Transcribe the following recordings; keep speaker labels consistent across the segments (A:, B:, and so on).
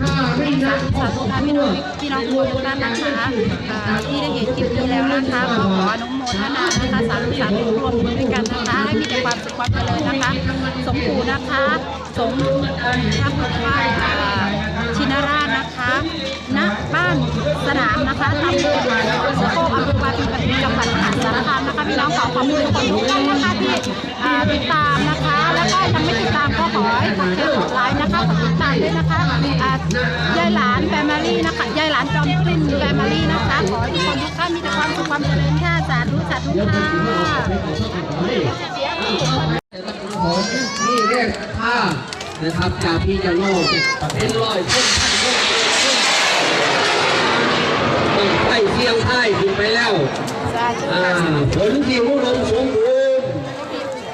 A: สา
B: ค
A: ธุ
B: รัว
A: ค่ะพี่น้องพี่น้องทุกท่านนะคะที่ได้เห็นคลิปนี้แล้วนะคะขอขออนุโมทนานะคะสาธุสาธุรวมด้วยกันนะคะให้มีแต่ความสุขความเจริญนะคะ สมปู่นะคะ สมองค์พระพุทธชินราชนะคะณบ้านสนามนะคะตำบลสะโคกอำเภอปาจีนบุรีจังหวัดมหาสารคามนะคะพี่น้องขอขอบคุณทุกคนทุกท่านนะคะที่ติดตามนะคะ แล้วก็ยังไม่ติดตามก็ขอให้กดแชร์กดไลค์นะ ดติดตามด้วยนะคะอ่ายายหลานแฟมิลี่นะคะยายหลานจอมปลิ้นแฟมิลี่นะคะ ขอให้ทุกคนทุกท่านมีแต่ความสุขความเจริญค่ะสาธุสาธุค่ะ
B: ของนี่เรียกค่านะครับจากพี่เจ้าโลกเป็นร้อยเส้นพันเส้นต้องไฟเสียงไทยถึงไปแล้ว
A: สาธุ
B: อ่า
A: ค่ะ
B: ผลที่อุดมสมบูรณ์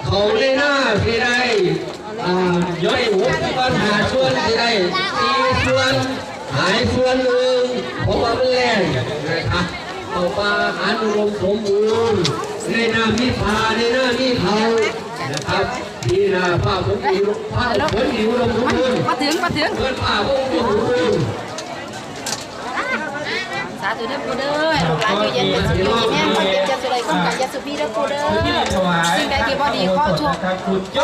B: เขาได้หน้าที่ได้อ่า ย่อยหัวปัญหาส่วนที่ได้ตีส่วนหายส่วนหนึ่งเพราะว่ามันแรงนะครับเอาปลาอาหารอุดมสมบูรณ์ในหน้ามีผาในหน้ามีเขานะครับที่นาผ้าผมดีผ้าผมดีอุดมสมบูรณ์
A: มาถึงมาถึง
B: เพื่อนผ้าผมอุดมสมบูรณ์
A: สาธุเด้อปูเด้อลูกหลานอยู่เย็นเป็นสุขีแม่คนเป็นจะสุไรคนกับยาสุบีเด้อปูเด้อ ที่บ่ดีก็ชั่ว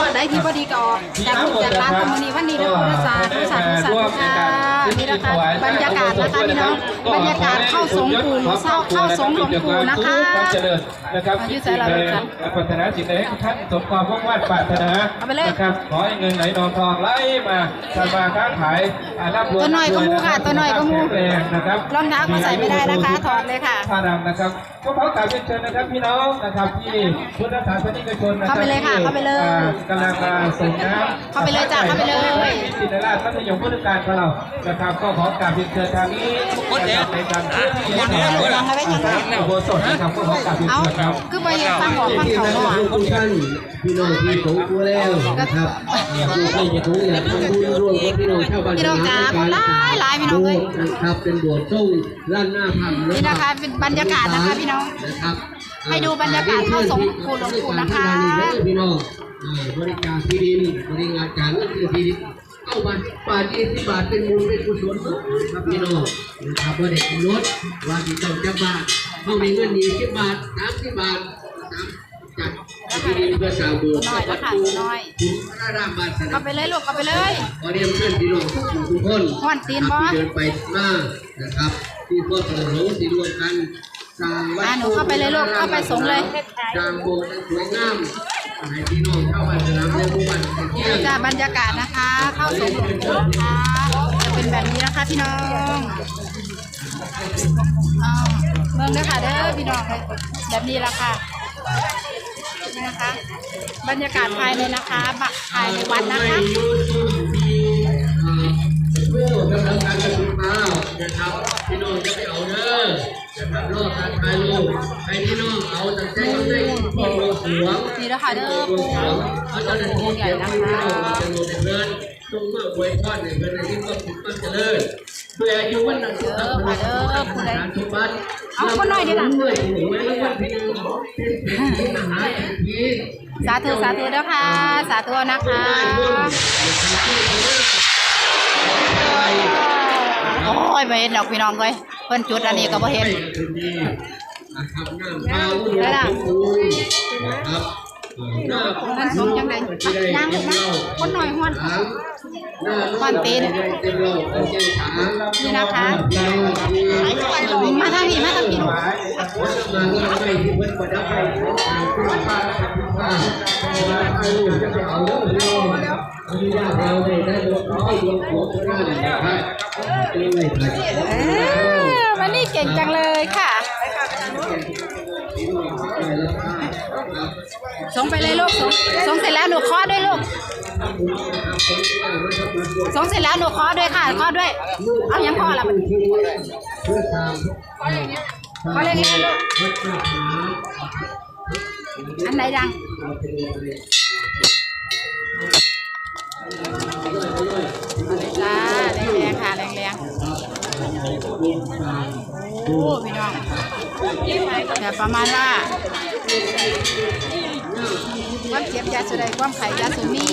A: อันใดที่บ่ดีก็ออกจากลูกจากหลานตรงนี้วันนี้เด้อปูเด้อสาธุสาธุสาธุค่ะนี่นะคะบรรยากาศนะคะพี่น้องบรรยากาศเข้าสงปู่เข้าเข้าสงหลวงปู่นะคะ
C: ความเจริญนะครับ
A: อายุใส่ละลูกจ้ะ
C: ปรารถนาสิ่งใดให้ท่านสมความมุ่งมั่นปรารถนา
A: เอาไปเลย
C: นะครับขอให้เงินไหลนองทองไหลมาทำมาค้าขายอาร่ำรวย
A: ตัวหน่อยก็มูค่ะตัวหน่อยก็มู
C: แข็งแรงนะครับ
A: รองเท้าก็ใส่ไม่ได้นะคะถอดเลยค่ะ
C: ผ้าดำนะครับ ก็ขอกราบเรียนเชิญนะครับพี่น้องนะครับที่พุทธศาสนิกชนนะครั
A: เข้าไปเลยค่ะเข้าไปเลย
C: อ่ากำลังมาส่งน้ำ
A: เข้าไปเลยจ้ะเข้าไปเลย
C: จิตรราชพัทยมพุทธการของเรานะครับก็ขอกราบเรียนเชิญทางนี้นะครับในการที่จะทำ
A: วางไว้ข้างหน้า
C: อุโบสถนะครับก็ขอกราบเรียน
A: เอา
C: เชิญครับ
A: คือไปฟังบอกฟังเขาเนาะ
B: ทุกท่านพี่น้องที่สงตัวแล้วนะครับผู้ใครจะทุกอย่างทำบุญร่วมกับพี่น้องชาวบ้าน
A: พี่น้องจ๋าคนหลายหลายพี่น้องเอ้ย
B: นะครับเป็นโบสถ์ส่งล้านหน้าพัน
A: นี่นะคะเป็นบรรยากาศนะคะพี่น้อง
B: นะครับ
A: ให้ดูบรรยากาศเข้าสงปู่หลวงปู่นะคะ
B: พี่น้องอ่าบริการที่ดินบริการการเงินที่ดินเอามาบาทยี่สิบบาทเป็นมูลเป็นกุศลครับพี่น้องนะครับว่าเด็กรถว่าที่ต้องจะบาทเขามีเงินยี่สิบบาทสามสิบบาทสามจัดที่ดินเพื่อสร้างโบสถ์
A: น้อยแล้วค่ะน้อย
B: คุณพระรามบาทสนา
A: เอาไปเลยลูกเอาไปเลย
B: ขอเรียนเพื่อนพี่น้องทุกคนทุกคน
A: ม่วนตีนบ่
B: ที่เดินไปมานะครับที่พ่อสงฆ์ที่รวมกัน สร้างวัด
A: อะหนูเข้าไปเลยลูกเข้าไปสงเลย
B: สร้างโบสถ์อันสวยงามให้พี่น้องเข้ามาสนามในหมู่บ้านเที่ย
A: นี่
B: ง
A: จ้ะบรรยากาศนะคะ เข้าสงหลวงปู่นะคะจะเป็นแบบนี้นะคะพี่น้องอ้าวเมืองเด้อค่ะเด้อพี่น้องแบบนี้ละค่ะนะคะบรรยากาศภายในนะคะบะภายในวัดนะคะ
B: ผู้กำลังการกระตุ้นมานะครับพี่น้องจะไปเอาเด้อ รับรอบการถ่ายรูปให้พี่น้องเอาตั้งใจตั้งใจที่โลสว
A: นี่นะคะเด้อปู่
B: สวเอาเจ้าหน้าที่เกี่ยวกับพี่น้องมาจะโลในเพื่อนตรงมาอวยพรในเพื่อนในที่ต้องติดตั้งเจริญเพื่ออายุวันนั้นสุขภาพสมบัติ
A: เอาคนหน่อยดีล่ะ
B: ด้วยหรือไม่ว่าพี่น้องเป็นมหาเศรษฐี
A: สาธุสาธุเด้อค่ะ สาธุนะคะโอ้ยไม่เห็นดอกพี่น้องเลย เพิ่นจุดอันนี้ก็บ่เห็น
B: นะครับน้ำปลาอุดมสมบูรณ์นะครับหน้า
A: มันสมจังไดย่างลูกนะคนหน่อยฮ้อน
B: หางหน้า
A: ฮ้อนตีน
B: เต็มเราเป็นใจขา
A: นี่นะคะ
B: เราที่
A: มาทางนี้มาทางนี้ลูก
B: มันนี่เก่ง
A: จังเลยค่ะ ส่งไปเลยลูกส่งส่งเสร็จแล้วหนูเคาะด้วยลูกส่งเสร็จแล้วหนูเคาะด้วยค่ะเคาะด้วย เอายังพอละมันเคาะเล็กๆลูกอันไหนดัง โอ้พี่น้องแต่ประมาณว่าความเจ็บยาสุใดความไข่ยาสุมี